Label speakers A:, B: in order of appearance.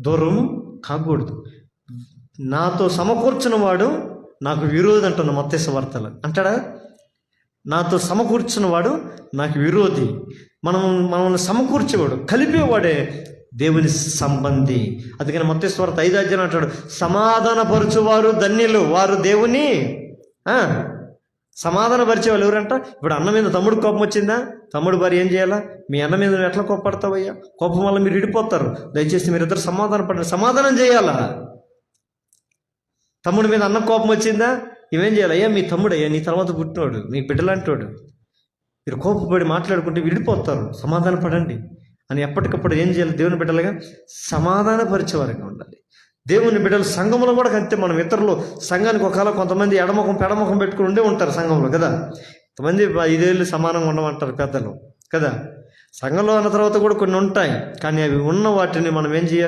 A: దూరం కాకూడదు. నాతో సమకూర్చిన వాడు నాకు విరోధి అంటున్న మత్స్య వార్తలు. అంటాడా? నాతో సమకూర్చిన వాడు నాకు విరోధి. మనం మనల్ని సమకూర్చేవాడు కలిపేవాడే దేవుని సంబంధి. అందుకని మత్స్వార్త ఐదాజ్యం అంటాడు సమాధానపరచువారు ధన్యులు వారు దేవుని సమాధానపరిచే వాళ్ళు ఎవరంట? ఇప్పుడు అన్న మీద తమ్ముడు కోపం వచ్చిందా? తమ్ముడు భార్య ఏం చేయాలా? మీ అన్న మీద నువ్వు ఎట్లా కోపడతావయ్యా? కోపం వల్ల మీరు విడిపోతారు. దయచేసి మీరిద్దరు సమాధాన పడండి. సమాధానం చేయాలా? తమ్ముడి మీద అన్న కోపం వచ్చిందా? ఇవేం చేయాలి? అయ్యా మీ తమ్ముడు అయ్యా నీ తర్వాత పుట్టినోడు మీ బిడ్డలాంటివాడు మీరు కోపపడి మాట్లాడుకుంటే విడిపోతారు. సమాధాన పడండి. అని ఎప్పటికప్పుడు ఏం చేయాలి? దేవుని బిడ్డలుగా సమాధానపరిచేవారుగా ఉండాలి. దేవుని బిడ్డలు సంఘంలో కూడా అంతే. మనం ఇతరులు సంఘానికి ఒకవేళ కొంతమంది ఎడముఖం పెడముఖం పెట్టుకుని ఉండే ఉంటారు సంఘంలో కదా? కొంతమంది ఐదేళ్ళు సమానంగా ఉండమంటారు పెద్దలు కదా? సంఘంలో అన్న తర్వాత కూడా కొన్ని ఉంటాయి కానీ అవి ఉన్న వాటిని మనం ఏం చేయాలి?